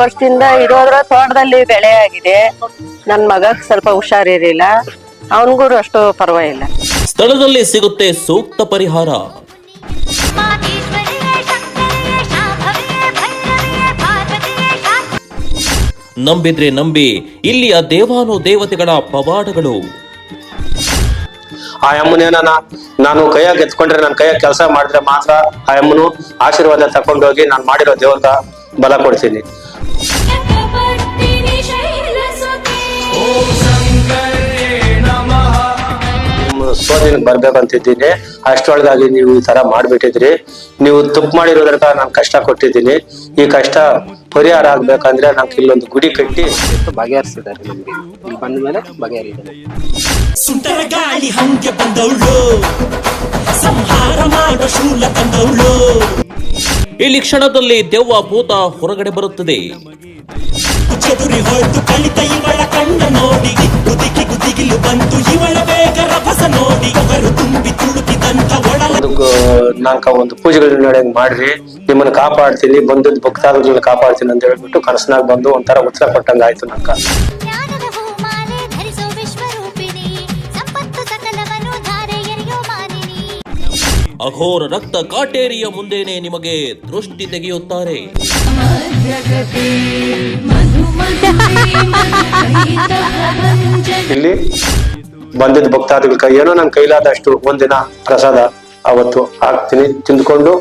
ವರ್ಷದಿಂದ ಇರೋದ್ರ ತೋಟದಲ್ಲಿ ಬೆಳೆ ಆಗಿದೆ. ನನ್ ಮಗ ಸ್ವಲ್ಪ ಹುಷಾರಿರಲಿಲ್ಲ. ಅವನಿಗೂ ಅಷ್ಟು ಪರವಾಗಿಲ್ಲ. ಸ್ಥಳದಲ್ಲಿ ಸಿಗುತ್ತೆ ಸೂಕ್ತ ಪರಿಹಾರ. ನಂಬಿದ್ರೆ ನಂಬಿ ಇಲ್ಲಿಯ ದೇವಾನು ದೇವತೆಗಳ ಪವಾಡಗಳು. ಆ ಅಮ್ಮನೇನ ನಾನು ಕೈಯಾಗ ಎತ್ಕೊಂಡ್ರೆ ನನ್ನ ಕೈಯಾಗ ಕೆಲಸ ಮಾಡಿದ್ರೆ ಮಾತ್ರ ಆ ಅಮ್ಮನು ಆಶೀರ್ವಾದ ತಕೊಂಡೋಗಿ ನಾನು ಮಾಡಿರೋ ದೇವತಾ ಬಲ ಕೊಡ್ತೀನಿ. ನಿಮ್ಮ ಸೋದಿನ ಬರ್ಬೇಕಂತಿದ್ದೀನಿ ಅಷ್ಟೊಳಗಾಗಿ ನೀವು ಈ ತರ ಮಾಡ್ಬಿಟ್ಟಿದ್ರಿ. ನೀವು ತಪ್ಪು ಮಾಡಿರೋದ್ರ ನಾನು ಕಷ್ಟ ಕೊಟ್ಟಿದ್ದೀನಿ. ಈ ಕಷ್ಟ ಪರಿಹಾರ ಆಗ್ಬೇಕಂದ್ರೆ ನಂಗೆ ಇಲ್ಲೊಂದು ಗುಡಿ ಕಟ್ಟಿ ಬಗೆಹರಿಸಿದ್ದಾರೆ ನಮ್ಗೆ. ಇಲ್ಲಿ ಬಂದ ಮೇಲೆ ಬಗೆಹರಿದ್ದಾರೆ. ಸುಂಟರ ಗಾಳಿ ಹಂಗೆ ಬಂದವಳು. ಸಂಹಾರ ಮಾಡೋ ಶೂಲ ತಂದವಳು ಇಲ್ಲಿ ಕ್ಷಣದಲ್ಲಿ ದೆವ್ವ ಭೂತ ಹೊರಗಡೆ ಬರುತ್ತದೆ. ಚದುರಿ ಹೊರತು ಕಳಿತ ಇವಳ ಕಣ್ಣ ನೋಡಿ ಗುದಿಗಿಲು ಬಂತು ಬೇಗ ರಭಸ ನೋಡಿ ಅವರು ತುಂಬಿ ತುಳುಕಿದಂತ ಒಡಲ ನಾಲ್ಕ ಒಂದು ಪೂಜೆಗಳನ್ನ ನಡೆಯಂಗ್ ಮಾಡ್ರಿ. ನಿಮ್ಮನ್ನ ಕಾಪಾಡ್ತೀನಿ ಬಂದದ್ ಭಕ್ತಾದಿಗಳನ್ನ ಕಾಪಾಡ್ತೀನಿ ಅಂತ ಹೇಳ್ಬಿಟ್ಟು ಕನಸನಾಗ ಬಂದು ಒಂಥರ ಉತ್ತರ ಕೊಟ್ಟಂಗ ಆಯ್ತು ನಂಗ ಅಘೋರ ರಕ್ತ ಕಾಟೇರಿಯ ಮುಂದೆನೆ ನಿಮಗೆ ದೃಷ್ಟಿ ತೆಗೆಯುತ್ತಾರೆ. ಇಲ್ಲಿ ಬಂದಿದ್ದ ಭಕ್ತಾದಿಗಳ ಕೈ ಏನೋ ನನ್ನ ಕೈಲಾದಷ್ಟು ಒಂದಿನ ಪ್ರಸಾದ ಅವತ್ತು ಹಾಕ್ತೀನಿ. ತಿಂದ್ಕೊಂಡು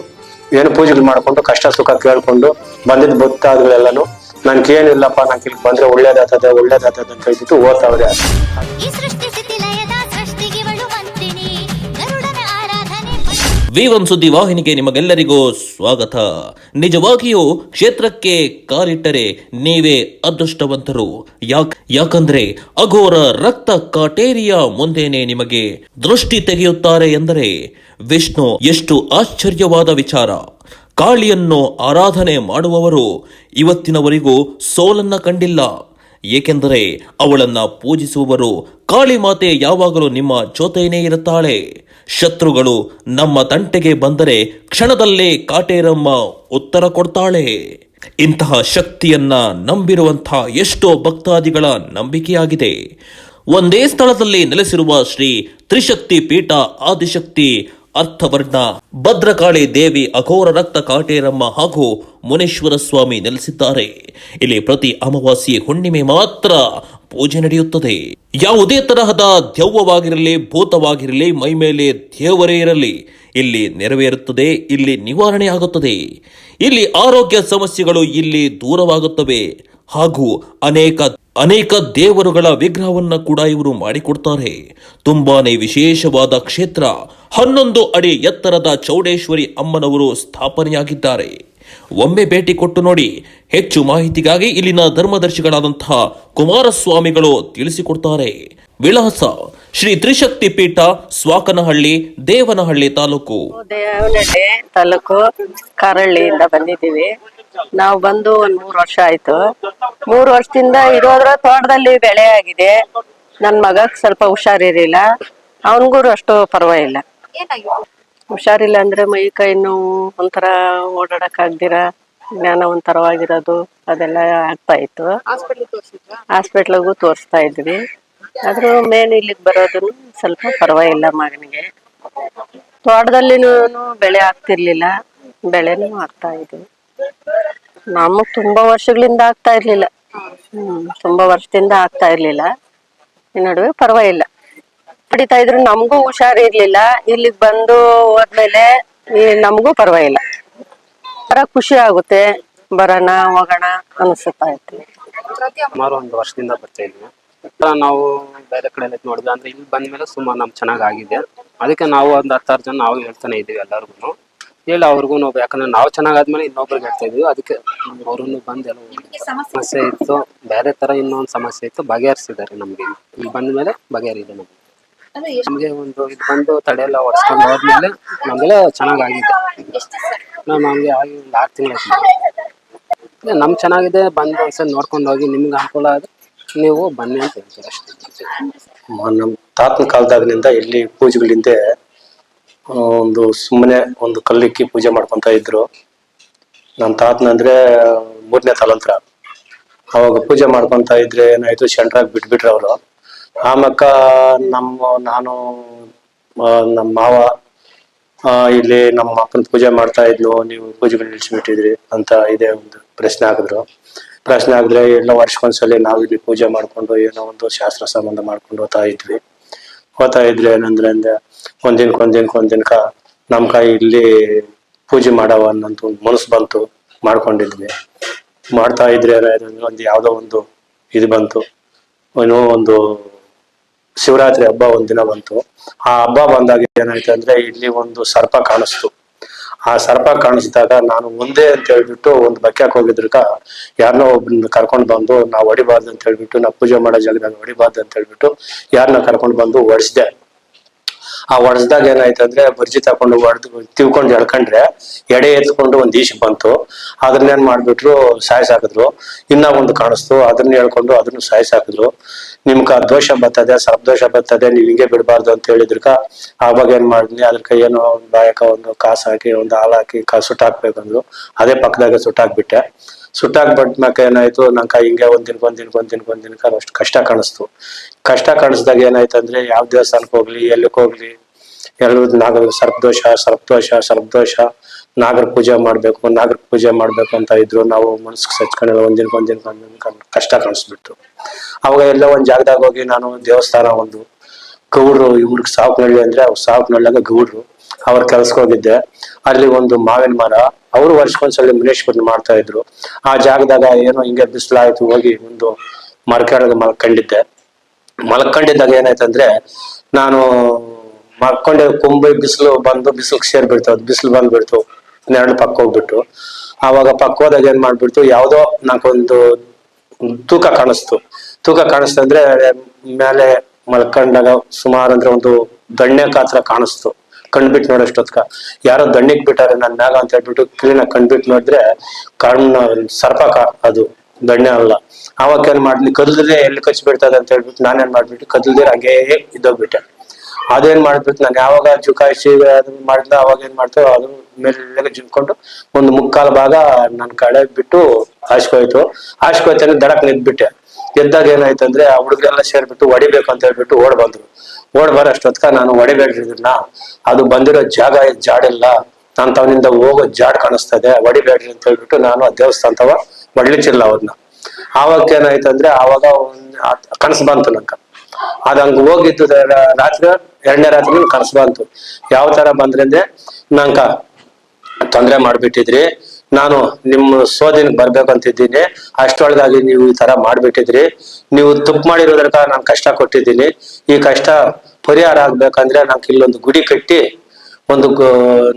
ಏನು ಪೂಜೆಗಳು ಮಾಡಿಕೊಂಡು ಕಷ್ಟ ಸುಖ ಕೇಳ್ಕೊಂಡು ಬಂದಿದ್ದ ಭಕ್ತಾದಿಗಳೆಲ್ಲನು ನನ್ಗೆ ಏನಿಲ್ಲಪ್ಪ ನಂಗೆ ಇಲ್ಲಿ ಬಂದ್ರೆ ಒಳ್ಳೇದಾಗ್ತದೆ ಒಳ್ಳೇದಾಗ್ತದೆ ಅಂತ ಹೇಳ್ಬಿಟ್ಟು ಓದ್ತಾವ್ರೆ. ವಿ ಒನ್ ಸುದ್ದಿ ವಾಹಿನಿಗೆ ನಿಮಗೆಲ್ಲರಿಗೂ ಸ್ವಾಗತ. ನಿಜವಾಗಿಯೂ ಕ್ಷೇತ್ರಕ್ಕೆ ಕಾಲಿಟ್ಟರೆ ನೀವೇ ಅದೃಷ್ಟವಂತರು. ಯಾಕ್, ಯಾಕಂದ್ರೆ ಅಘೋರ ರಕ್ತ ಕಾಟೇರಿಯ ಮುಂದೇನೆ ನಿಮಗೆ ದೃಷ್ಟಿ ತೆಗೆಯುತ್ತಾರೆ ಎಂದರೆ ವಿಷ್ಣು ಎಷ್ಟು ಆಶ್ಚರ್ಯವಾದ ವಿಚಾರ. ಕಾಳಿಯನ್ನು ಆರಾಧನೆ ಮಾಡುವವರು ಇವತ್ತಿನವರೆಗೂ ಸೋಲನ್ನ ಕಂಡಿಲ್ಲ. ಏಕೆಂದರೆ ಅವಳನ್ನ ಪೂಜಿಸುವವರು ಕಾಳಿಮಾತೆ ಯಾವಾಗಲೂ ನಿಮ್ಮ ಜೊತೆಯೇ ಇರುತ್ತಾಳೆ. ಶತ್ರುಗಳು ನಮ್ಮ ತಂಟೆಗೆ ಬಂದರೆ ಕ್ಷಣದಲ್ಲೇ ಕಾಟೇರಮ್ಮ ಉತ್ತರ ಕೊಡ್ತಾಳೆ. ಇಂತಹ ಶಕ್ತಿಯನ್ನ ನಂಬಿರುವಂತಹ ಎಷ್ಟೋ ಭಕ್ತಾದಿಗಳ ನಂಬಿಕೆಯಾಗಿದೆ. ಒಂದೇ ಸ್ಥಳದಲ್ಲಿ ನೆಲೆಸಿರುವ ಶ್ರೀ ತ್ರಿಶಕ್ತಿ ಪೀಠ ಆದಿಶಕ್ತಿ ಅರ್ಥವರ್ಣ. ಭದ್ರಕಾಳಿ ದೇವಿ ಅಘೋರ ರಕ್ತ ಕಾಟೇರಮ್ಮ ಹಾಗೂ ಮುನೇಶ್ವರ ಸ್ವಾಮಿ ನೆಲೆಸಿದ್ದಾರೆ. ಇಲ್ಲಿ ಪ್ರತಿ ಅಮಾವಾಸ್ಯೆ ಹುಣ್ಣಿಮೆ ಮಾತ್ರ ಪೂಜೆ ನಡೆಯುತ್ತದೆ. ಯಾವುದೇ ತರಹದ ದೆವ್ವವಾಗಿರಲಿ, ಭೂತವಾಗಿರಲಿ, ಮೈ ಮೇಲೆ ದೇವರೇ ಇರಲಿ, ಇಲ್ಲಿ ನೆರವೇರುತ್ತದೆ, ಇಲ್ಲಿ ನಿವಾರಣೆ ಆಗುತ್ತದೆ. ಇಲ್ಲಿ ಆರೋಗ್ಯ ಸಮಸ್ಯೆಗಳು ಇಲ್ಲಿ ದೂರವಾಗುತ್ತವೆ. ಹಾಗೂ ಅನೇಕ ಅನೇಕ ದೇವರುಗಳ ವಿಗ್ರಹವನ್ನು ಕೂಡ ಇವರು ಮಾಡಿಕೊಡ್ತಾರೆ. ತುಂಬಾನೇ ವಿಶೇಷವಾದ ಕ್ಷೇತ್ರ. ಹನ್ನೊಂದು ಅಡಿ ಎತ್ತರದ ಚೌಡೇಶ್ವರಿ ಅಮ್ಮನವರು ಸ್ಥಾಪನೆಯಾಗಿದ್ದಾರೆ. ಒಮ್ಮೆ ಭೇಟಿ ಕೊಟ್ಟು ನೋಡಿ, ಹೆಚ್ಚು ಮಾಹಿತಿಗಾಗಿ ಇಲ್ಲಿನ ಧರ್ಮದರ್ಶಿಗಳಾದಂತಹ ಕುಮಾರಸ್ವಾಮಿಗಳು ತಿಳಿಸಿಕೊಡ್ತಾರೆ. ವಿಳಾಸ ಶ್ರೀ ತ್ರಿಶಕ್ತಿ ಪೀಠ ಸ್ವಾಕನಹಳ್ಳಿ ದೇವನಹಳ್ಳಿ ತಾಲೂಕು. ದೇವನಹಳ್ಳಿ ತಾಲೂಕು ಕಾರಳ್ಳಿಯಿಂದ ಬಂದಿದ್ದೀವಿ. ನಾವು ಬಂದು ಒಂದ್ ಮೂರ್ ವರ್ಷ ಆಯ್ತು. ಮೂರ್ ವರ್ಷದಿಂದ ಇರೋದ್ರ ತೋಟದಲ್ಲಿ ಬೆಳೆ ಆಗಿದೆ. ನನ್ ಮಗ ಸ್ವಲ್ಪ ಹುಷಾರಿರ್ಲಿಲ್ಲ. ಅವನ್ಗೂ ಅಷ್ಟು ಪರವಾಗಿಲ್ಲ. ಹುಷಾರಿಲ್ಲ ಅಂದ್ರೆ ಮೈ ಕೈ ನೋವು ಒಂಥರ ಓಡಾಡಕ್ ಆಗ್ದಿರ ಜ್ಞಾನ ಒಂಥರವಾಗಿರೋದು ಅದೆಲ್ಲ ಆಗ್ತಾ ಇತ್ತು. ಹಾಸ್ಪಿಟ್ಲಿಗೂ ತೋರಿಸ್ತಾ ಇದ್ವಿ. ಆದ್ರೂ ಮೇನ್ ಇಲ್ಲಿಗೆ ಬರೋದು ಸ್ವಲ್ಪ ಪರವಾಗಿಲ್ಲ ಮಗನಿಗೆ. ತೋಟದಲ್ಲಿನೂ ಬೆಳೆ ಆಗ್ತಿರ್ಲಿಲ್ಲ ಬೆಳೆನೂ ಆಗ್ತಾ ಇದೆ. ನಮಗ್ ತುಂಬಾ ವರ್ಷಗಳಿಂದ ಆಗ್ತಾ ಇರ್ಲಿಲ್ಲ. ಹ್ಮ್ ತುಂಬಾ ವರ್ಷದಿಂದ ಆಗ್ತಾ ಇರ್ಲಿಲ್ಲ. ಈ ನಡುವೆ ಪರವಾಗಿಲ್ಲ. ಪಡಿತಾ ಇದ್ರು ನಮಗೂ ಹುಷಾರಿರ್ಲಿಲ್ಲ ಇಲ್ಲಿಗೆ ಬಂದು ಹೋದ್ಮೇಲೆ ನಮಗೂ ಪರವಾಗಿಲ್ಲ. ಬರ ಖುಷಿ ಆಗುತ್ತೆ ಬರೋಣ ಹೋಗೋಣ ಅನಿಸುತ್ತಾ ಇತ್ತು. ಸುಮಾರು ಒಂದು ವರ್ಷದಿಂದ ಬರ್ತಾ ಇದ್ವಿ ಆ, ನಾವು ಬೇರೆ ಕಡೆ ಎಲ್ಲ ನೋಡಿದ್ವಿ ಅಂದ್ರೆ ಇಲ್ಲಿ ಬಂದ್ಮೇಲೆ ಸುಮಾರು ನಮ್ ಚೆನ್ನಾಗ್ ಆಗಿದೆ. ಅದಕ್ಕೆ ನಾವು ಒಂದ್ ಹತ್ತಾರು ಜನ ನಾವು ಹೇಳ್ತಾನೆ ಇದೀವಿ ಎಲ್ಲರಿಗೂ ಹೇಳಿ ಅವ್ರಿಗೂ ಯಾಕಂದ್ರೆ ನಾವು ಚೆನ್ನಾಗಾದ್ಮೇಲೆ ಇನ್ನೊಬ್ರಿಗೆ ಹೇಳ್ತಾ ಇದೀವಿ ಅದಕ್ಕೆ ಅವ್ರನ್ನು ಬಂದ್ ಎಲ್ಲ ಸಮಸ್ಯೆ ಇತ್ತು. ಬೇರೆ ತರ ಇನ್ನೊಂದು ಸಮಸ್ಯೆ ಇತ್ತು. ಬಗೆಹರಿಸಿದ್ದಾರೆ ನಮ್ಗೆ ಇಲ್ಲಿ. ಬಂದ್ಮೇಲೆ ಬಗೆಹರಿದೆ ನಮ್ಗೆ. ನಮ್ಗೆ ಒಂದು ಇದು ಬಂದು ತಡೆ ಎಲ್ಲ ಹೊಡ್ಸ್ಕೊಂಡು ಹೋದ್ಮೇಲೆ ನಮ್ಗೆಲ್ಲ ಚೆನ್ನಾಗಾಗಿದೆ ನಾವು ನಮ್ಗೆ ಆಗಿ ಒಂದು ಆರು ತಿಂಗಳು ನಮ್ ಚೆನ್ನಾಗಿದೆ. ಬಂದು ಒಂದ್ಸಲ ನೋಡ್ಕೊಂಡು ಹೋಗಿ. ನಿಮ್ಗೆ ಅನುಕೂಲ ಆದ್ರೆ ನೀವು ಬನ್ನಿ ಅಂತ ಹೇಳ್ತೀರಾ ನಮ್ಮ ತಾತನ ಕಾಲದಾಗಿನಿಂದ ಇಲ್ಲಿ ಪೂಜೆಗಳಿಂದ ಒಂದು ಸುಮ್ಮನೆ ಒಂದು ಕಲ್ಲಿಕ್ಕಿ ಪೂಜೆ ಮಾಡ್ಕೊಂತ ಇದ್ರು. ನಮ್ಮ ತಾತನ ಅಂದ್ರೆ ಮೂರನೇ ತಲಂತ್ರ. ಅವಾಗ ಪೂಜೆ ಮಾಡ್ಕೊಂತ ಇದ್ರೆ ಏನಾಯ್ತು, ಸೆಂಟ್ರಾಗಿ ಬಿಟ್ಬಿಟ್ರು ಅವರು. ಆಮಕ್ಕ ನಮ್ಮ, ನಾನು ನಮ್ಮ ಮಾವ ಇಲ್ಲಿ ನಮ್ಮ ಅಪ್ಪನ ಪೂಜೆ ಮಾಡ್ತಾ ಇದ್ಲು, ನೀವು ಪೂಜೆಗಳು ನಿಲ್ಸಿಬಿಟ್ಟಿದ್ರಿ ಅಂತ ಇದೇ ಒಂದು ಪ್ರಶ್ನೆ ಹಾಕಿದ್ರು. ಪ್ರಶ್ನೆ ಆದ್ರೆ ಎಲ್ಲ ವರ್ಷಕ್ಕೊಂದ್ಸಲಿ ನಾವು ಇಲ್ಲಿ ಪೂಜೆ ಮಾಡ್ಕೊಂಡು ಏನೋ ಒಂದು ಶಾಸ್ತ್ರ ಸಂಬಂಧ ಮಾಡ್ಕೊಂಡು ಹೋಗ್ತಾ ಇದ್ವಿ. ಹೋಗ್ತಾ ಇದ್ರೆ ಏನಂದ್ರೆ ಅಂದ್ರೆ ಒಂದಿನ ಒಂದಿನಕ್ಕೆ ಒಂದಿನಕ ನಮ್ ಕೈ ಇಲ್ಲಿ ಪೂಜೆ ಮಾಡವ ಒಂದು ಮನಸ್ಸು ಬಂತು, ಮಾಡ್ಕೊಂಡಿದ್ವಿ. ಮಾಡ್ತಾ ಇದ್ರೆ ಒಂದು ಯಾವ್ದೋ ಒಂದು ಇದು ಬಂತು. ಏನೋ ಒಂದು ಶಿವರಾತ್ರಿ ಹಬ್ಬ ಒಂದಿನ ಬಂತು. ಆ ಹಬ್ಬ ಬಂದಾಗ ಏನಾಯ್ತು ಅಂದ್ರೆ ಇಲ್ಲಿ ಒಂದು ಸರ್ಪ ಕಾಣಿಸ್ತು. ಆ ಸರ್ಪ ಕಾಣಿಸಿದಾಗ ನಾನು ಮುಂದೆ ಅಂತ ಹೇಳ್ಬಿಟ್ಟು ಒಂದು ಬಕ್ಯಾಕ್ ಹೋಗಿದ್ರಕ ಯಾರನ್ನೋ ಒಬ್ಬನ ಕರ್ಕೊಂಡು ಬಂದು, ನಾವು ಹೊಡಿಬಾರ್ದು ಅಂತ ಹೇಳ್ಬಿಟ್ಟು, ನಾವು ಪೂಜೆ ಮಾಡೋ ಜಾಗದಾಗ ಹೊಡಿಬಾರ್ದು ಅಂತ ಹೇಳ್ಬಿಟ್ಟು ಯಾರನ್ನ ಕರ್ಕೊಂಡು ಬಂದು ಹೊಡಿಸ್ದೆ. ಆ ಹೊಡೆಸ್ದಾಗ ಏನಾಯ್ತು ಅಂದ್ರೆ ಬರ್ಜಿ ತಕೊಂಡು ಹೊಡೆದು ತಿಳ್ಕೊಂಡು ಎಳ್ಕೊಂಡ್ರೆ ಎಡೆ ಎತ್ಕೊಂಡು ಒಂದ್ ಈಶ್ ಬಂತು. ಅದನ್ನೇನ್ ಮಾಡ್ಬಿಟ್ರು ಸಾಯಿಸಾಕಿದ್ರು ಇನ್ನ ಒಂದು ಕಾಣಿಸ್ತು. ಅದನ್ನ ಹೇಳ್ಕೊಂಡು ಅದನ್ನು ಸಾಯಿಸಾಕಿದ್ರು ನಿಮ್ಗ ದೋಷ ಬರ್ತದೆ ಸರ್ಪದೋಷ ಬತ್ತದೆ ನೀವ್ ಹಿಂಗೆ ಬಿಡಬಾರ್ದು ಅಂತ ಹೇಳಿದ್ರಕ ಆವಾಗ ಏನ್ ಮಾಡಿದ್ನಿ ಅದ್ರಕ ಏನೋ ಬಾಯಕ ಒಂದು ಕಾಸು ಹಾಕಿ, ಒಂದು ಹಾಲು ಹಾಕಿ ಕಾ ಸುಟ್ಟಾಕ್ಬೇಕಂದ್ರು ಅದೇ ಪಕ್ಕದಾಗ ಸುಟ್ಟಾಕ್ಬಿಟ್ಟೆ. ಸುಟ್ಟಾಕ್ಬಿಟ್ಮ್ಯಾಕ ಏನಾಯ್ತು? ನಂಕ ಹಿಂಗೆ ಒಂದಿನ ಒಂದಿನ ಒಂದ್ ಒಂದಿನ ಅಷ್ಟು ಕಷ್ಟ ಕಾಣಿಸ್ತು. ಕಷ್ಟ ಕಾಣಿಸ್ದಾಗ ಏನಾಯ್ತು ಅಂದ್ರೆ ಯಾವ ದೇವಸ್ಥಾನಕ್ಕೆ ಹೋಗ್ಲಿ ಎಲ್ಲಕ್ಕೆ ಹೋಗ್ಲಿ? ಎಲ್ಲರೂ ನಾಗರ ಸರ್ಪದೋಷ ಸರ್ಪದೋಷ ಸರ್ಪದೋಷ. ನಾಗರ ಪೂಜೆ ಮಾಡ್ಬೇಕು, ನಾಗರ ಪೂಜೆ ಮಾಡ್ಬೇಕು ಅಂತ ಇದ್ರು. ನಾವು ಮನಸ್ಸಿಗೆ ಸಚ್ಕೊಂಡಿಲ್ಲ ಒಂದಿನ ಒಂದಿನ ಒಂದಿನ ಕಷ್ಟ ಕಾಣಿಸ್ಬಿಟ್ಟು ಅವಾಗ ಎಲ್ಲ ಒಂದ್ ಜಾಗದಾಗ ಹೋಗಿ ನಾನು ದೇವಸ್ಥಾನ ಒಂದು ಗೌಡ್ರು ಇವ್ರಿಗೆ ಸಾಕ್ನಳ್ಳಿ ಅಂದ್ರೆ ಅವ್ರು ಸಾಕ್ನಳ್ಳಿಯಾಗ ಗೌಡ್ರು. ಅವ್ರ ಕೆಲ್ಸಕ್ಕೆ ಹೋಗಿದ್ದೆ. ಅಲ್ಲಿ ಒಂದು ಮಾವಿನ ಮರ ಅವರು ವರ್ಷಕ್ಕೊಂದ್ಸಲ ಮುನೇಶ್ವರನ ಮಾಡ್ತಾ ಇದ್ರು. ಆ ಜಾಗದಾಗ ಏನೋ ಹಿಂಗೆ ಬಿಸಿಲಾಯ್ತು, ಹೋಗಿ ಒಂದು ಮರ ಮಲ್ಕಂಡಿದ್ದೆ. ಮಲ್ಕೊಂಡಿದ್ದೆ ಮಲ್ಕೊಂಡಿದ್ದಾಗ ಏನಾಯ್ತಂದ್ರೆ, ನಾನು ಮಲ್ಕೊಂಡೆ, ಕೊಂಬೆ ಬಿಸಿಲು ಬಂದು ಬಿಸಿಲು ಸೇರ್ ಅದು ಬಿಸಿಲು ಬಂದ್ಬಿಡ್ತು. ನೆರಳು ಪಕ್ಕ ಹೋಗ್ಬಿಟ್ಟು. ಆವಾಗ ಪಕ್ಕ ಹೋದಾಗ ಏನ್ ಮಾಡ್ಬಿಡ್ತು, ಯಾವ್ದೋ ನಾಕೊಂದು ತೂಕ ಕಾಣಿಸ್ತು. ತೂಕ ಕಾಣಿಸ್ತು ಅಂದ್ರೆ ಮೇಲೆ ಮಲ್ಕೊಂಡಾಗ ಸುಮಾರು ಅಂದ್ರೆ ಒಂದು ದಣ್ಣೆ ಕಾತ್ರ ಕಾಣಿಸ್ತು. ಕಣ್ಬಿಟ್ಟು ನೋಡೋಷ್ಟೊತ್ಕ ಯಾರೋ ದಣ್ಣಿಕ್ ಬಿಟ್ಟಾರೆ ನನ್ ಮ್ಯಾಗ ಅಂತ ಹೇಳ್ಬಿಟ್ಟು ಕ್ಲೀನ್ ಆಗಿ ಕಣ್ಬಿಟ್ಟು ನೋಡಿದ್ರೆ ಕಣ್ಣ ಸರ್ಪಕ ಅದು. ದಣ್ಣೆ ಅಲ್ಲ. ಅವಾಗ ಏನ್ ಮಾಡ್ಲಿ ಕದ್ಲಿದ್ರೆ ಎಲ್ಲಿ ಕಚ್ಚಿ ಬಿಡ್ತದೆ ಅಂತ ಹೇಳ್ಬಿಟ್ಟು ನಾನೇನ್ ಮಾಡ್ಬಿಟ್ಟು ಕದಲ್ದಿರ ಹಂಗೆ ಇದ್ದೋಗ್ಬಿಟ್ಟೆ. ಅದೇನ್ ಮಾಡ್ಬಿಟ್ಟು ನಾನು ಯಾವಾಗ ಜುಕಾಯಿಸಿ ಅದನ್ನ ಮಾಡಿದ, ಅವಾಗ ಏನ್ ಮಾಡ್ತೇವೆ ಅದು ಮೇಲೆ ಜಿಮ್ಕೊಂಡು ಒಂದು ಮುಕ್ಕಾಲು ಭಾಗ ನನ್ ಕಡೆ ಬಿಟ್ಟು ಹಾಸ್ಕೋಯ್ತು ಹಾಸ್ಕೋಯ್ತಾನೆ ದಡಕ್ ನಿಂತ್ಬಿಟ್ಟೆ. ಎದ್ದಾಗ ಏನಾಯ್ತು ಅಂದ್ರೆ ಆ ಹುಡುಗರೆಲ್ಲ ಸೇರ್ಬಿಟ್ಟು ಹೊಡಿಬೇಕು ಅಂತ ಹೇಳ್ಬಿಟ್ಟು ಓಡ್ ಬಂದ್ರು. ಓಡ್ ಬರೋಷ್ಟೊತ್ಕ ನಾನು ಹೊಡಿಬೇಡ್ರಿ ಅದು ಬಂದಿರೋ ಜಾಗ ಜಾಡಿಲ್ಲ. ನಾನು ತವನಿಂದ ಹೋಗೋ ಜಾಡ್ ಕಾಣಿಸ್ತದೆ. ಹೊಡಿಬೇಡ್ರಿ ಅಂತ ಹೇಳ್ಬಿಟ್ಟು ನಾನು ಆ ದೇವಸ್ಥಾನ ತವ ಹೊಡ್ಲಿಚ್ಚಿಲ್ಲ ಅವ್ರನ್ನ ಆವಾಗ ಏನಾಯ್ತಂದ್ರೆ ಆವಾಗ ಕನಸು ಬಂತು ನಂಗ. ಅದ್ ಹಂಗ ಹೋಗಿದ್ದು ರಾತ್ರಿ, ಎರಡನೇ ರಾತ್ರಿ ಕನಸು ಬಂತು. ಯಾವ ತರ ಬಂದ್ರೆ ನಂಕ ತೊಂದರೆ ಮಾಡ್ಬಿಟ್ಟಿದ್ರಿ. ನಾನು ನಿಮ್ಮ ಸೋದಿನ ಬರ್ಬೇಕಂತಿದ್ದೀನಿ ಅಷ್ಟೊಳಗಾಗಿ ನೀವು ಈ ತರ ಮಾಡ್ಬಿಟ್ಟಿದ್ರಿ. ನೀವು ತಪ್ಪು ಮಾಡಿರೋದ್ರಕ ನಾನು ಕಷ್ಟ ಕೊಟ್ಟಿದ್ದೀನಿ. ಈ ಕಷ್ಟ ಪರಿಹಾರ ಆಗ್ಬೇಕಂದ್ರೆ ನಂಗೆ ಇಲ್ಲೊಂದು ಗುಡಿ ಕಟ್ಟಿ ಒಂದು ನಾಕ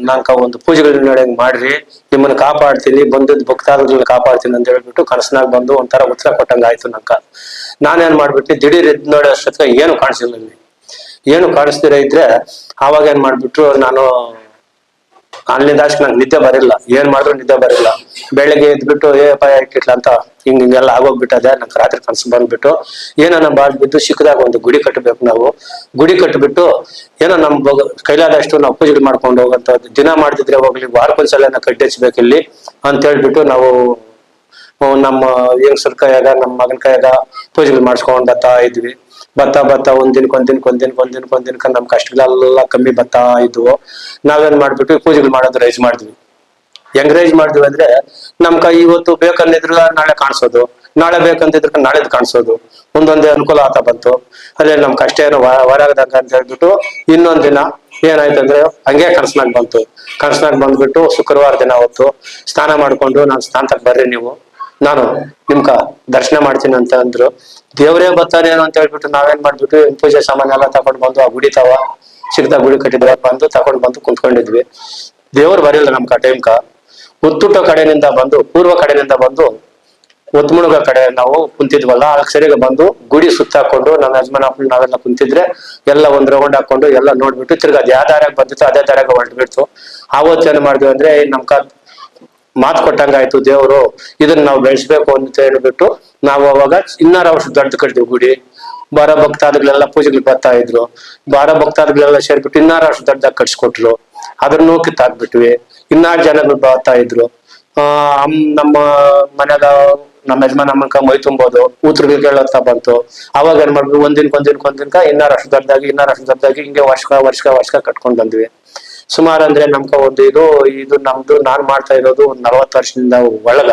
ನಾನ್ಕ ಒಂದು ಪೂಜೆಗಳನ್ನ ನಡೆಯಂಗ್ ಮಾಡ್ರಿ. ನಿಮ್ಮನ್ನ ಕಾಪಾಡ್ತೀನಿ ಬಂದದ್ ಭಕ್ತಾದಿಗಳನ್ನ ಕಾಪಾಡ್ತೀನಿ ಅಂತ ಹೇಳ್ಬಿಟ್ಟು ಕನಸ್ನಾಗ ಬಂದು ಒಂಥರ ಉತ್ತರ ಕೊಟ್ಟಂಗ ಆಯ್ತು ನಂಕ. ನಾನೇನ್ ಮಾಡ್ಬಿಟ್ಟು ದಿಢೀರ್ ಇದ್ ನೋಡೋ ಅಷ್ಟೊತ್ತಿಗೆ ಏನು ಕಾಣಿಸಿಲ್ಲ ಏನು ಕಾಣಿಸ್ತಿರ ಇದ್ರೆ ಆವಾಗ ಏನ್ ಮಾಡ್ಬಿಟ್ರು ನಾನು ಅಲ್ಲಿಂದ ಅಷ್ಟು ನಂಗೆ ನಿದ್ದೆ ಬರಿಲ್ಲ ಏನ್ ಮಾಡಿದ್ರು ನಿದ್ದೆ ಬರಿಲ್ಲ ಬೆಳಗ್ಗೆ ಎದ್ಬಿಟ್ಟು, ಏ ಅಪಾಯ ಇಟ್ಟಿಟ್ಲ ಅಂತ? ಹಿಂಗ್ ಹಿಂಗೆಲ್ಲ ಆಗೋಗ್ಬಿಟ್ಟದೆ ನಂಗೆ ರಾತ್ರಿ ಕನಸು ಬಂದ್ಬಿಟ್ಟು, ಏನೋ ನಮ್ಮ ಬಾಳ್ಬಿದ್ದು ಸಿಕ್ಕದಾಗ ಒಂದು ಗುಡಿ ಕಟ್ಟಬೇಕು ನಾವು. ಗುಡಿ ಕಟ್ಟಿಬಿಟ್ಟು ಏನೋ ನಮ್ಮ ಕೈಲಾದಷ್ಟು ನಾವು ಪೂಜೆ ಮಾಡ್ಕೊಂಡು ಹೋಗಂತ ದಿನ ಮಾಡ್ತಿದ್ರೆ ಹೋಗ್ಲಿ ವಾರಕ್ಕೊಂದ್ಸಲ ಕಟ್ಟಿ ಹಚ್ಬೇಕು ಇಲ್ಲಿ ಅಂತ ಹೇಳ್ಬಿಟ್ಟು ನಾವು ನಮ್ಮ ಹೆಂಗಸರ ಕೈಯಾಗ ನಮ್ಮ ಮಗನ ಕೈಯಾಗ ಪೂಜೆ ಮಾಡಿಸ್ಕೊಂಡ್ ಇದ್ವಿ. ಬತ್ತಾ ಒಂದ್ ಒಂದಿನಕ್ ಒಂದ್ ದಿನಕ್ಕೆ ಒಂದ್ ದಿನಕ್ಕೆ ನಮ್ ಕಷ್ಟಗಳೆಲ್ಲ ಕಮ್ಮಿ ಬರ್ತಾ ಇದ್ವು. ನಾವೇನ್ ಮಾಡ್ಬಿಟ್ವಿ? ಪೂಜೆಗಳು ಮಾಡೋದು ರೈಸ್ ಮಾಡಿದ್ವಿ. ಹೆಂಗ್ ರೈಸ್ ಮಾಡಿದ್ವಿ ಅಂದ್ರೆ ನಮ್ ಕೈ ಇವತ್ತು ಬೇಕಂದಿದ್ರು ನಾಳೆ ಕಾಣಿಸೋದು. ನಾಳೆ ಬೇಕಂತಿದ್ರೆ ನಾಳೆದ್ ಕಾಣಿಸೋದು. ಒಂದೊಂದೇ ಅನುಕೂಲ ಆತ ಬಂತು. ಅದೇ ನಮ್ ಕಷ್ಟ ಏನು ಹೊರಗದಂಗ ಅಂತ ಹೇಳ್ಬಿಟ್ಟು ಇನ್ನೊಂದ್ ದಿನ ಏನಾಯ್ತು ಅಂದ್ರೆ ಹಂಗೆ ಕನಸ್ನಾಗ ಬಂತು. ಕನಸ್ನಾಗ ಬಂದ್ಬಿಟ್ಟು ಶುಕ್ರವಾರ ದಿನ ಹೊತ್ತು ಸ್ನಾನ ಮಾಡ್ಕೊಂಡು ನಾನು ಸ್ನಾನಕ್ ಬರ್ರಿ ನೀವು. ನಾನು ನಿಮ್ಕ ದರ್ಶನ ಮಾಡ್ತೀನಿ ಅಂತ ಅಂದ್ರು. ದೇವರೇ ಏನೋ ಅಂತ ಹೇಳ್ಬಿಟ್ಟು ನಾವೇನ್ ಮಾಡ್ಬಿಟ್ಟು ಪೂಜೆ ಸಾಮಾನ್ ಎಲ್ಲ ತಗೊಂಡ್ ಬಂದು ಆ ಗುಡಿ ತವ ಚಿಕ್ಕದ ಗುಡಿ ಕಟ್ಟಿದ್ರೆ ಬಂದು ತಗೊಂಡ್ ಬಂದು ಕುಂತ್ಕೊಂಡಿದ್ವಿ. ದೇವ್ರು ಬರಿಲ್ಲ ನಮ್ಕ ಟೈಮ್ಕ ಉತ್ತುಟ ಕಡೆಯಿಂದ ಬಂದು, ಪೂರ್ವ ಕಡೆಯಿಂದ ಬಂದು ಒತ್ಮುಳುಗ ಕಡೆ ನಾವು ಕುಂತಿದ್ವಲ್ಲ, ಆ ಸರಿಗೆ ಬಂದು ಗುಡಿ ಸುತ್ತಾಕೊಂಡು ನಮ್ಮ ಯಜಮಾನ ಅಪ್ಪ ನಾವೆಲ್ಲ ಕುಂತಿದ್ರೆ, ಎಲ್ಲ ಒಂದ್ ರೌಂಡ್ ಹಾಕೊಂಡು ಎಲ್ಲ ನೋಡ್ಬಿಟ್ಟು ತಿರ್ಗಾ ಅದ್ ಯಾವ ದಾರ್ಯಾಗ ಬಂದಿತ್ತು, ಅದೇ ದಾರ್ಯಾಗ ಹೊರಟ್ಬಿಡ್ತು. ಆವತ್ತು ಮಾಡಿದ್ವಿ ಅಂದ್ರೆ ನಮ್ಕ ಮಾತು ಕೊಟ್ಟಂಗಾಯ್ತು ದೇವರು, ಇದನ್ನ ನಾವು ಬೆಳೆಸ್ಬೇಕು ಅಂತ ಹೇಳ್ಬಿಟ್ಟು ನಾವು ಅವಾಗ ಇನ್ನಾರು ವರ್ಷ ದೊಡ್ಡ ಕಟ್ಟಿದ್ವಿ ಗುಡಿ. ಬಾರ ಭಕ್ತಾದಿಗಳೆಲ್ಲ ಪೂಜೆಗಳು ಬರ್ತಾ ಇದ್ರು. ಬಾರ ಭಕ್ತಾದಿಗಳೆಲ್ಲ ಸೇರ್ಬಿಟ್ಟು ಇನ್ನಾರು ವರ್ಷ ದೊಡ್ಡದಾಗ ಕಟ್ಸ್ಕೊಟ್ರು. ಅದನ್ನು ಕಿತ್ತಾಕ್ಬಿಟ್ವಿ ಇನ್ನಾರು ಜನಗಳು ಬರ್ತಾ ಇದ್ರು. ಆ ನಮ್ಮ ಮನೆಗ ನಮ್ಮ ಯಜಮಾನ್ ಅಮ್ಮನ್ಕ ಮೈ ತುಂಬೋದು ಊತ್ರಗಳು ಕೇಳತ್ತ ಬಂತು. ಅವಾಗ ಏನ್ ಮಾಡ್ಬಿಟ್ಟು ಒಂದಿನ ಒಂದಿನ ಒಂದಿನಕ ಇನ್ನಾರು ಅಷ್ಟು ದೊಡ್ಡದಾಗಿ ಇನ್ನಾರು ಅಷ್ಟು ದೊಡ್ಡದಾಗಿ ಹಿಂಗೆ ವರ್ಷ ವರ್ಷ ವರ್ಷ ಕಟ್ಕೊಂಡ್ ಬಂದ್ವಿ. ಸುಮಾರು ಅಂದ್ರೆ ನಮ್ಕ ಒಂದು ಇದು ಇದು ನಮ್ದು ನಾನ್ ಮಾಡ್ತಾ ಇರೋದು ಒಂದ್ ನಲವತ್ತು ವರ್ಷದಿಂದ ಒಳಗ.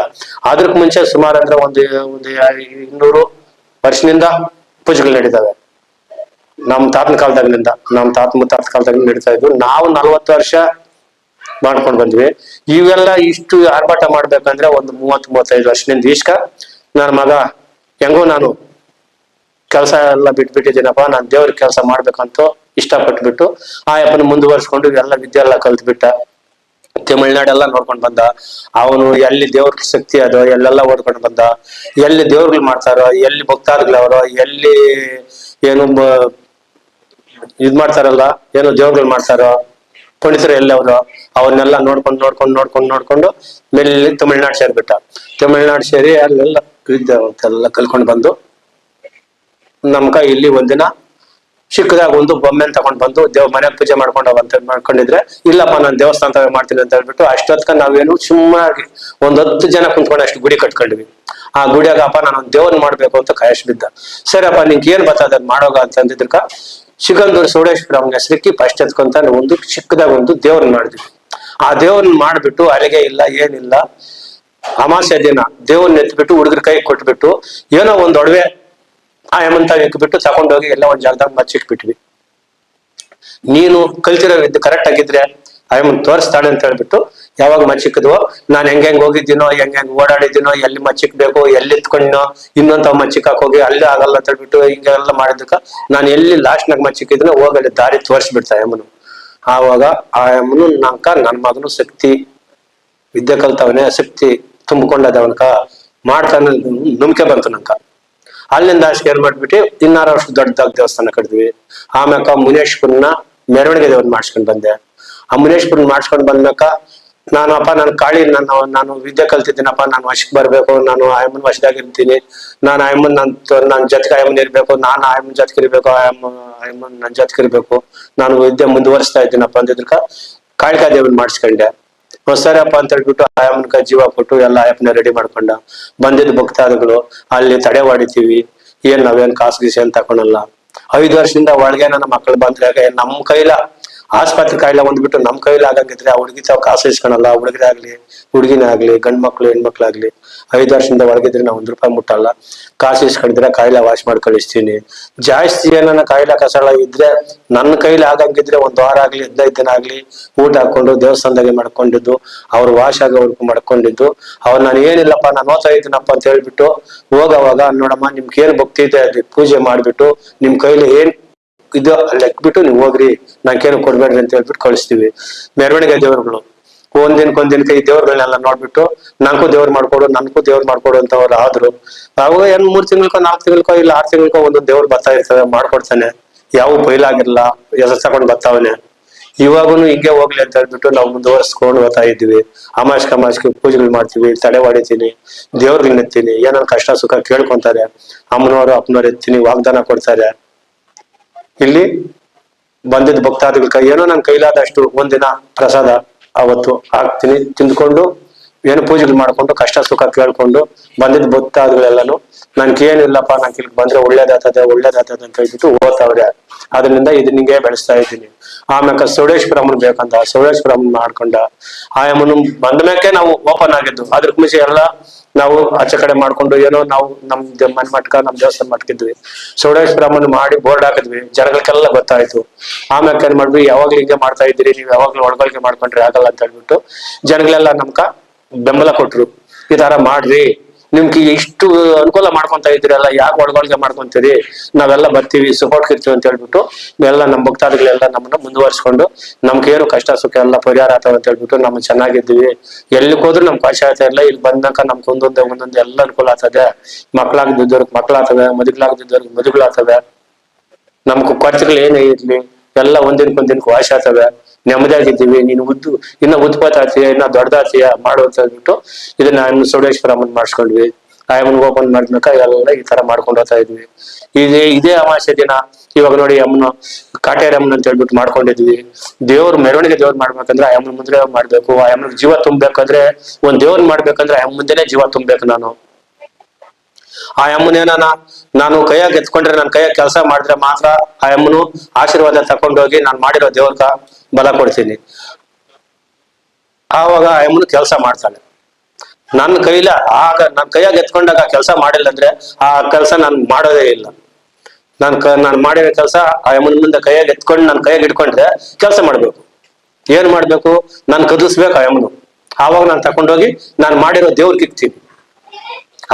ಅದಕ್ ಮುಂಚೆ ಸುಮಾರು ಅಂದ್ರೆ ಒಂದು ಒಂದು ಇನ್ನೂರು ವರ್ಷದಿಂದ ಪೂಜೆಗಳು ನಡೀತಾವೆ. ನಮ್ ತಾತನ ಕಾಲದಾಗಿನಿಂದ ನಮ್ ತಾತ ಮುತ್ತಾತ ಕಾಲದಾಗ ನಡೀತಾ ಇದ್ವು ನಾವು ನಲ್ವತ್ತು ವರ್ಷ ಮಾಡ್ಕೊಂಡ್ ಬಂದ್ವಿ. ಇವೆಲ್ಲ ಇಷ್ಟು ಆರ್ಭಾಟ ಮಾಡ್ಬೇಕಂದ್ರೆ ಒಂದು ಮೂವತ್ ಮೂವತ್ತೈದು ವರ್ಷದಿಂದ ಇಷ್ಟ. ನನ್ನ ಮಗ, ಹೆಂಗೋ ನಾನು ಕೆಲಸ ಎಲ್ಲ ಬಿಟ್ಬಿಟ್ಟಿದ್ದೀನಪ್ಪ, ನಾನು ದೇವ್ರ ಕೆಲಸ ಮಾಡ್ಬೇಕಂತ ಇಷ್ಟಪಟ್ಬಿಟ್ಟು ಆ ಯಪ್ಪನ ಮುಂದುವರ್ಸ್ಕೊಂಡು ಎಲ್ಲ ವಿದ್ಯೆ ಎಲ್ಲ ಕಲ್ತ್ಬಿಟ್ಟ. ತಮಿಳ್ನಾಡೆಲ್ಲ ನೋಡ್ಕೊಂಡ್ ಬಂದ. ಅವನು ಎಲ್ಲಿ ದೇವ್ರ ಶಕ್ತಿ ಅದೋ, ಎಲ್ಲೆಲ್ಲ ಓಡ್ಕೊಂಡು ಬಂದ. ಎಲ್ಲಿ ದೇವ್ರುಗಳು ಮಾಡ್ತಾರೋ, ಎಲ್ಲಿ ಭಕ್ತಾದಿಗಳವರೋ, ಎಲ್ಲಿ ಏನು ಇದ್ ಮಾಡ್ತಾರಲ್ಲ, ಏನು ದೇವ್ರುಗಳು ಮಾಡ್ತಾರೋ ಪಂಡಿತರು ಎಲ್ಲವರು ಅವನ್ನೆಲ್ಲ ನೋಡ್ಕೊಂಡು ನೋಡ್ಕೊಂಡು ನೋಡ್ಕೊಂಡು ನೋಡ್ಕೊಂಡು ಮೆಲ್ಲಿ ತಮಿಳ್ನಾಡು ಸೇರ್ಬಿಟ್ಟ. ತಮಿಳ್ನಾಡು ಸೇರಿ ಅಲ್ಲೆಲ್ಲ ಎಲ್ಲ ಕಲ್ಕೊಂಡು ಬಂದು ನಮ್ಕ ಇಲ್ಲಿ ಒಂದಿನ ಚಿಕ್ಕದಾಗ ಒಂದು ಬೊಮ್ಮೆನ್ ತಗೊಂಡ್ ಬಂದು ದೇವ್ ಮನೆ ಪೂಜೆ ಮಾಡ್ಕೊಂಡು ಅಂತ ಮಾಡ್ಕೊಂಡಿದ್ರೆ, ಇಲ್ಲಪ್ಪ ನಾನು ದೇವಸ್ಥಾನ ಮಾಡ್ತೀನಿ ಅಂತ ಹೇಳ್ಬಿಟ್ಟು ಅಷ್ಟೊತ್ಕ ನಾವೇನು ಸುಮ್ಮನಾಗಿ ಒಂದ್ ಹತ್ತು ಜನ ಕುಂತ್ಕೊಂಡು ಅಷ್ಟು ಗುಡಿ ಕಟ್ಕೊಂಡ್ವಿ ಆ ಗುಡಿಯಾಗಪ್ಪ ನಾನು ಒಂದ್ ಮಾಡಬೇಕು ಅಂತ ಕಾಯಶ್ ಬಿದ್ದ. ಸರಿಯಪ್ಪ, ನಿಂಗೆ ಏನ್ ಬರ್ತದ ಅದ್ ಮಾಡೋಗ ಅಂತ ಅಂದಿದ್ರಕ ಸಿಗಂದೂರು ಅವನ ಹೆಸರಿಕ್ಕಿ ಫಸ್ಟ್ ಎತ್ಕೊಂತ ಒಂದು ಚಿಕ್ಕದಾಗ ಒಂದು ದೇವ್ರನ್ನ ಮಾಡಿದ್ವಿ. ಆ ದೇವ್ರನ್ನ ಮಾಡ್ಬಿಟ್ಟು ಅಲ್ಲಿಗೆ ಇಲ್ಲ, ಏನಿಲ್ಲ, ಅಮಾಸ್ಯ ದಿನ ದೇವ್ರನ್ನ ಎತ್ಬಿಟ್ಟು ಹುಡುಗರ ಕೈ ಕೊಟ್ಬಿಟ್ಟು ಏನೋ ಒಂದ್ ಒಡವೆ ಆ ಹೇಮಂತ ಇಕ್ಬಿಟ್ಟು ತಗೊಂಡೋಗಿ ಎಲ್ಲ ಒಂದ್ ಜಾಗದಾಗ ಮಚ್ಚಿಟ್ಬಿಟ್ವಿ ನೀನು ಕಲ್ತಿರೋ ಇದ್ದು ಕರೆಕ್ಟ್ ಆಗಿದ್ರೆ ಅಯ್ಯಮ್ಮನ್ ತೋರಿಸ್ತಾಳೆ ಅಂತ ಹೇಳ್ಬಿಟ್ಟು ಯಾವಾಗ ಮಚ್ಚಿಕ್ಕದ್ವೋ ನಾನ್ ಹೆಂಗ್ ಹೆಂಗ್ ಹೋಗಿದ್ದೀನೋ, ಹೆಂಗ್ ಹೆಂಗ್ ಓಡಾಡಿದ್ದೀನೋ, ಎಲ್ಲಿ ಮಚ್ಚಿಕ್ಬೇಕು ಎಲ್ಲಿ ಇತ್ಕೊಂಡ್ನೋ ಇನ್ನೊಂದ್ ಮಚ್ಚಿಕಾಕ್ ಹೋಗಿ ಅಲ್ಲಿ ಆಗಲ್ಲ ಅಂತ ಹೇಳ್ಬಿಟ್ಟು ಹಿಂಗೆಲ್ಲ ಮಾಡಿದಕ್ಕ ನಾನು ಎಲ್ಲಿ ಲಾಸ್ಟ್ ನಾಗ ಮಚ್ಚಿಕ್ಕಿದ್ನೋ ಹೋಗಲಿ, ದಾರಿ ತೋರಿಸ್ಬಿಡ್ತಾ ಯಮ್ಮನು ಆವಾಗ ಆ ಅಮ್ಮನು ನಂಕ ನನ್ ಮಗನು ಶಕ್ತಿ ವಿದ್ಯೆ ಕಲ್ತವನೇ, ಶಕ್ತಿ ತುಂಬಿಕೊಂಡದವನ್ಕ ಮಾಡ್ತಾನೆ ನಂಬಿಕೆ ಬಂತು ನಂಕ. ಅಲ್ಲಿಂದ ಶೇರ್ ಏನ್ ಮಾಡ್ಬಿಟ್ಟು ಇನ್ನಾರು ವರ್ಷ ದೊಡ್ಡದಾಗ ದೇವಸ್ಥಾನ ಕಟ್ಟಿದ್ವಿ. ಆಮ್ಯಾಕ ಮುನೇಶ್ವರನ ಮೆರವಣಿಗೆ ದೇವ್ರನ್ನ ಮಾಡ್ಸ್ಕೊಂಡ್ ಬಂದೆ. ಆ ಮುನೇಶ್ವರನ್ ಮಾಡ್ಸ್ಕೊಂಡ್ ಬಂದ್ಮ್ಯಾಕ ನಾನು ಅಪ್ಪ ನಾನು ಕಾಳಿ ನಾನು ನಾನು ವಿದ್ಯೆ ಕಲ್ತಿದ್ದೀನಪ್ಪ, ನಾನು ವಶಕ್ಕೆ ಬರಬೇಕು, ನಾನು ಆಯಮ್ಮನ್ ವಶದಾಗಿರ್ತೀನಿ ನಾನು ಆಯಮ್ಮನ್ ನನ್ ನನ್ನ ಜೊತೆಗೆ ಆಯಮ್ಮನ್ ಇರಬೇಕು, ನಾನು ಆಯಮ್ಮನ್ ಜೊತೆಗೆ ಇರ್ಬೇಕು ಆಯಮ್ಮ ಆಯಮ್ಮನ್ ನನ್ನ ಜೊತೆಗೆ ಇರ್ಬೇಕು. ನಾನು ವಿದ್ಯೆ ಮುಂದುವರಿಸ್ತಾ ಇದ್ದೀನಪ್ಪ ಅಂದಿದ್ರಕ ಕಾಳಿಕಾ ದೇವನ್ ಮಾಡಿಸ್ಕೊಂಡೆ. ಸರಿಯಪ್ಪ ಅಂತ ಹೇಳ್ಬಿಟ್ಟು ಆಯಮ್ಮನ್ಕ ಜೀವ ಕೊಟ್ಟು ಎಲ್ಲ ಆಯಪ್ಪನ ರೆಡಿ ಮಾಡ್ಕೊಂಡ ಬಂದಿದ್ದ ಭಕ್ತಾದಿಗಳು, ಅಲ್ಲಿ ತಡೆ ಹೊಡಿತೀವಿ ಏನ್ ನಾವೇನ್ ಕಾಸು ಗೀಸು ಏನ್ ತಕೊಳಲ್ಲ ಐದು ವರ್ಷದಿಂದ ಒಳಗೆ ನನ್ನ ಮಕ್ಕಳು ಬಂದ್ರೆ ನಮ್ ಕೈಲ, ಆಸ್ಪತ್ರೆ ಕಾಯಿಲೆ ಬಂದ್ಬಿಟ್ಟು ನಮ್ ಕೈಲಿ ಆಗಂಗಿದ್ರೆ ಆ ಹುಡುಗಿ ತಾವ್ ಕಾಸು ಇಸ್ಕೊಳಲ್ಲ ಹುಡುಗರಾಗ್ಲಿ ಹುಡುಗಿನೇ ಆಗ್ಲಿ ಗಂಡ್ ಮಕ್ಳು ಹೆಣ್ಮಕ್ಳಾಗ್ಲಿ ಐದು ವರ್ಷದಿಂದ ಒಳಗಿದ್ರೆ ನಾವು ಒಂದು ರೂಪಾಯಿ ಮುಟ್ಟಲ್ಲ. ಕಾಸು ಇಸ್ಕೊಂಡಿದ್ರೆ ಕಾಯಿಲೆ ವಾಶ್ ಮಾಡಿ ಕಳಿಸ್ತೀನಿ ಜಾಸ್ತಿ ಏನಾನ ಕಾಯಿಲೆ ಕಸಳ ಇದ್ರೆ ನನ್ನ ಕೈಲಿ ಆಗಂಗಿದ್ರೆ ಒಂದ್ ವಾರ ಆಗ್ಲಿ, ಹದಿನೈದು ದಿನ ಆಗ್ಲಿ ಊಟ ಹಾಕೊಂಡು ದೇವಸ್ಥಾನದಾಗೆ ಮಾಡ್ಕೊಂಡಿದ್ದು, ಅವ್ರು ವಾಶ್ ಆಗೋವರೆಗೂ ಮಾಡ್ಕೊಂಡಿದ್ದು. ಅವ್ರು ನಾನು ಏನಿಲ್ಲಪ್ಪ, ನಾನು ಓದ್ತಾ ಇದ್ದೀನಪ್ಪ ಅಂತ ಹೇಳ್ಬಿಟ್ಟು ಹೋಗವಾಗ ನೋಡಮ್ಮ, ನಿಮ್ಗೆ ಏನ್ ಭಕ್ತಿ ಇದೆ ಪೂಜೆ ಮಾಡ್ಬಿಟ್ಟು ನಿಮ್ ಕೈಲಿ ಏನ್ ಇದು ಅಲ್ಲಿ ಬಿಟ್ಟು ನೀವು ಹೋಗ್ರಿ. ನಾಕೇನು ಕೊಡ್ಬೇಡ್ರಿ ಅಂತ ಹೇಳ್ಬಿಟ್ಟು ಕಳಿಸ್ತೀವಿ. ಮೆರವಣಿಗೆ ದೇವರುಗಳು. ಒಂದಿನಕ್ಕೆ ಒಂದಿನಕ್ಕೆ ಈ ದೇವ್ರಗಳನ್ನೆಲ್ಲ ನೋಡ್ಬಿಟ್ಟು ನನಗೂ ದೇವ್ರು ಮಾಡ್ಕೊಡು, ನನ್ಗೂ ದೇವ್ರು ಮಾಡ್ಕೊಡು ಅಂತವ್ರು ಆದ್ರು. ಅವಾಗ ಏನ್ ಮೂರ್ ತಿಂಗಳಕೋ, ನಾಲ್ಕು ತಿಂಗಳಕೋ, ಇಲ್ಲ ಆರ್ ತಿಂಗಳಕೋ ಒಂದು ದೇವ್ರು ಬರ್ತಾ ಇರ್ತವೆ ಮಾಡ್ಕೊಡ್ತಾನೆ. ಯಾವ ಬೈಲಾಗಿರ್ಲ ಎಸ್ ತಗೊಂಡ್ ಬರ್ತಾವನೆ. ಇವಾಗೂ ಹಿಂಗೆ ಹೋಗ್ಲಿ ಅಂತ ಹೇಳ್ಬಿಟ್ಟು ನಾವು ಮುಂದುವರ್ಸ್ಕೊಂಡು ಹೋಗ್ತಾ ಇದ್ವಿ. ಅಮಾಶ್ ಕಮಾಶ್ಗೆ ಪೂಜೆಗಳು ಮಾಡ್ತೀವಿ, ತಡೆ ಹೊಡಿತೀನಿ ದೇವ್ರಗಳನ್ನ ಎತ್ತೀನಿ ಏನಾದ್ರು ಕಷ್ಟ ಸುಖ ಕೇಳ್ಕೊಂತಾರೆ. ಅಮ್ಮನವರು, ಅಪ್ಪನವ್ರು ಎತ್ತೀನಿ, ವಾಗ್ದಾನ ಕೊಡ್ತಾರೆ. ಇಲ್ಲಿ ಬಂದಿದ್ದ ಭಕ್ತಾದಿಗಳ ಕೈ, ಏನೋ ನನ್ ಕೈಲಾದಷ್ಟು ಒಂದಿನ ಪ್ರಸಾದ. ಅವತ್ತು ಹಾಕ್ತೀನಿ ತಿಂದ್ಕೊಂಡು ಏನು ಪೂಜೆಗಳು ಮಾಡ್ಕೊಂಡು, ಕಷ್ಟ ಸುಖ ಕೇಳ್ಕೊಂಡು ಬಂದಿದ್ದ ಭಕ್ತಾದಿಗಳೆಲ್ಲಾನು ನನ್ಗೆ ಏನಿಲ್ಲಪ್ಪ ನಂಗೆ ಇಲ್ಲಿ ಬಂದ್ರೆ ಒಳ್ಳೇದಾಗ್ತದೆ ಒಳ್ಳೇದಾಗ್ತದೆ ಅಂತ ಹೇಳ್ಬಿಟ್ಟು ಓದ್ತಾವ್ರೆ ಅದರಿಂದ ಇದು ನಿಂಗೆ ಬೆಳೆಸ್ತಾ ಇದ್ದೀನಿ. ಆಮ್ಯಾಕ ಸೋಡೇಶ್ವರಮ್ಮನ್ ಬೇಕಂತ ಸೋಡೇಶ್ವರಮ್ಮನ್ ಮಾಡ್ಕೊಂಡ ಆಯಮ್ಮನು ಬಂದ ಮ್ಯಾಕೆ ನಾವು ಓಪನ್ ಆಗಿದ್ದು. ಅದ್ರ ಮುಂಚೆ ಎಲ್ಲ ನಾವು ಆಚೆ ಕಡೆ ಮಾಡ್ಕೊಂಡು ಏನೋ ನಾವು ನಮ್ ಮನ್ ಮನೆ ಮಟ್ಕ, ನಮ್ ದೇವಸ್ಥಾನ ಮಟ್ಕಿದ್ವಿ. ಸೋಡೇಶ್ವರಮ್ಮನ್ ಮಾಡಿ ಬೋರ್ಡ್ ಹಾಕಿದ್ವಿ. ಜನಗಳಿಗೆಲ್ಲ ಗೊತ್ತಾಯ್ತು. ಆಮ್ಯಾಕ ಏನ್ ಮಾಡ್ವಿ ಯಾವಾಗ್ಲೂ ಹಿಂಗೆ ಮಾಡ್ತಾ ಇದ್ದೀರಿ, ನೀವು ಯಾವಾಗ್ಲೂ ಒಳಗೊಳಗೆ ಮಾಡ್ಕೊಂಡ್ರೆ ಆಗಲ್ಲ ಅಂತ ಹೇಳ್ಬಿಟ್ಟು ಜನಗಳೆಲ್ಲ ನಮ್ಕ ಬೆಂಬಲ ಕೊಟ್ರು. ಈ ತರ ಮಾಡ್ರಿ. ನಿಮ್ಗೆ ಎಷ್ಟು ಅನುಕೂಲ ಮಾಡ್ಕೊಂತ ಇದ್ರಲ್ಲ ಯಾಕೆ ಒಳಗೊಳಗೆ ಮಾಡ್ಕೊಂತೀರಿ? ನಾವೆಲ್ಲ ಬರ್ತೀವಿ ಸಪೋರ್ಟ್ ಇರ್ತೀವಿ ಅಂತ ಹೇಳ್ಬಿಟ್ಟು ಎಲ್ಲ ನಮ್ಮ ಭಕ್ತಾದಿಗಳೆಲ್ಲ ನಮ್ಮನ್ನ ಮುಂದುವರ್ಸ್ಕೊಂಡು ನಮ್ಗೆ ಏನು ಕಷ್ಟ ಸುಖ ಎಲ್ಲ ಪರಿಹಾರ ಆಗ್ತಾವ ಅಂತ ಹೇಳ್ಬಿಟ್ಟು ನಮ್ಮ ಚೆನ್ನಾಗಿದ್ದೀವಿ. ಎಲ್ಲಿಗೆ ಹೋದ್ರು ನಮ್ಗೆ ಕಷ್ಟ ಆಗ್ತಾ ಇಲ್ಲ, ಇಲ್ಲಿ ಬಂದಾಗ ನಮ್ಗೆ ಒಂದೊಂದೇ, ಒಂದೊಂದು ಎಲ್ಲ ಅನುಕೂಲ ಆಗ್ತದೆ. ಮಕ್ಳಾಗದಿದ್ದವ್ರಿಗೆ ಮಕ್ಳಾಗ್ತವೆ ಮದುಗಳಾಗದಿದ್ದವ್ರಿಗೆ ಮದುಗಳಾಗ್ತವೆ ನಮ್ಗೆ ಖರ್ಚುಗಳು ಏನೇ ಇರ್ಲಿ, ಎಲ್ಲ ಒಂದಿನಕ್ಕೊಂದಿನಕ್ಕೆ ಒಂದಿನಕ್ಕೆ ವಾಶ ಆಗ್ತವೆ. ನೆಮ್ಮದಿಯಾಗಿದ್ದೀವಿ, ನೀನು ಉದ್ದು, ಇನ್ನ ಉತ್ಪಾತ ಆಗ್ತೀಯ ಇನ್ನ ದೊಡ್ಡದಾಗ್ತೀಯ ಮಾಡು ಅಂತ ಹೇಳ್ಬಿಟ್ಟು ಇದನ್ನ ಇನ್ನು ಸೋಡೇಶ್ವರಮ್ಮನ್ ಮಾಡಿಸ್ಕೊಂಡ್ವಿ. ಆಯಮ್ಮನ್ ಓಪನ್ ಮಾಡ್ಬೇಕ ಎಲ್ಲ ಈ ತರ ಮಾಡ್ಕೊಂಡು ಹೋಗ್ತಾ ಇದ್ವಿ. ಇದೇ ಇದೇ ಅಮಾಸೆ ದಿನ, ಇವಾಗ ನೋಡಿ ಅಮ್ಮನ, ಕಾಟೇರಿ ಅಮ್ಮನ ಅಂತ ಹೇಳ್ಬಿಟ್ಟು ಮಾಡ್ಕೊಂಡಿದ್ವಿ. ದೇವ್ರ ಮೆರವಣಿಗೆ ದೇವ್ರ ಮಾಡ್ಬೇಕಂದ್ರೆ ಆಯಮ್ಮನ ಮುಂದೆ ಮಾಡ್ಬೇಕು. ಅಮ್ಮನ ಜೀವ ತುಂಬಬೇಕಂದ್ರೆ, ಒಂದ್ ದೇವ್ರ ಮಾಡ್ಬೇಕಂದ್ರೆ ಆಯಮ್ ಮುಂದೆನೆ ಜೀವ ತುಂಬಬೇಕು ನಾನು. ಆ ಅಮ್ಮನೇನ ನಾನು ಕೈಯಾಗ ಎತ್ಕೊಂಡ್ರೆ ನನ್ನ ಕೈಯಾಗ ಕೆಲಸ ಮಾಡಿದ್ರೆ ಮಾತ್ರ ಆ ಅಮ್ಮನು ಆಶೀರ್ವಾದ ತಕೊಂಡೋಗಿ ನಾನು ಮಾಡಿರೋ ದೇವ್ರಕ ಬಲ ಕೊಡ್ತೀನಿ. ಆವಾಗ ಆಯಮ್ಮನ ಕೆಲಸ ಮಾಡ್ತಾಳೆ ನನ್ನ ಕೈಲ, ಆಗ ನನ್ನ ಕೈಯಾಗ ಎತ್ಕೊಂಡಾಗ ಕೆಲಸ ಮಾಡಿಲ್ಲ ಅಂದ್ರೆ ಆ ಕೆಲಸ ನಾನು ಮಾಡೋದೇ ಇಲ್ಲ. ನಾನು ಕ, ನಾನು ಮಾಡಿರೋ ಕೆಲಸ ಆಯಮ್ಮನ ಮುಂದೆ ಕೈಯಾಗ ಎತ್ಕೊಂಡು ನನ್ನ ಕೈಯಾಗ ಇಟ್ಕೊಂಡ್ರೆ ಕೆಲಸ ಮಾಡ್ಬೇಕು. ಏನ್ ಮಾಡ್ಬೇಕು? ನಾನು ಕದಿಸ್ಬೇಕು ಆಯಮ್ಮನು ಆವಾಗ ನಾನು ತಕೊಂಡೋಗಿ ನಾನು ಮಾಡಿರೋ ದೇವ್ರಿಗೆ ಇಕ್ತೀನಿ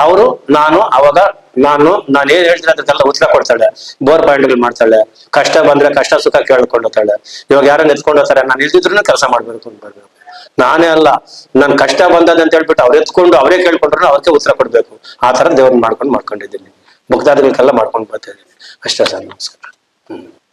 ಅವರು, ನಾನು, ಅವಾಗ ನಾನು ನಾನು ಏನ್ ಹೇಳ್ತೀನಿ ಅದಕ್ಕೆಲ್ಲ ಉತ್ತರ ಕೊಡ್ತಾಳೆ. ಬೋರ್ ಪಾಯಿಂಟ್ಗಳು ಮಾಡ್ತಾಳೆ. ಕಷ್ಟ ಬಂದ್ರೆ ಕಷ್ಟ, ಸುಖ ಕೇಳ್ಕೊಂಡು ಹೋಗ್ತಾಳೆ. ಇವಾಗ ಯಾರನ್ನ ಎತ್ಕೊಂಡು ಹೋಗ್ತಾರೆ, ನಾನು ಇಲ್ದಿದ್ರು ಕೆಲಸ ಮಾಡ್ಬೇಕು ಅಂತ ಬರ್ಬೇಕು ನಾನೇ ಅಲ್ಲ, ನನ್ ಕಷ್ಟ ಬಂದದ ಅಂತ ಹೇಳ್ಬಿಟ್ಟು ಅವ್ರು ಎತ್ಕೊಂಡು ಅವರೇ ಕೇಳ್ಕೊಂಡ್ರು ಅವ್ರಿಗೆ ಉತ್ತರ ಕೊಡ್ಬೇಕು. ಆ ತರ ದೇವ್ರನ್ನ ಮಾಡ್ಕೊಂಡು ಮಾಡ್ಕೊಂಡಿದ್ದೀನಿ. ಭಕ್ತಾದಿಗಳಿಗೆಲ್ಲ ಮಾಡ್ಕೊಂಡು ಬರ್ತಾ ಇದ್ದೀನಿ. ಅಷ್ಟೇ ಸರ್, ನಮಸ್ಕಾರ. ಹ್ಮ್.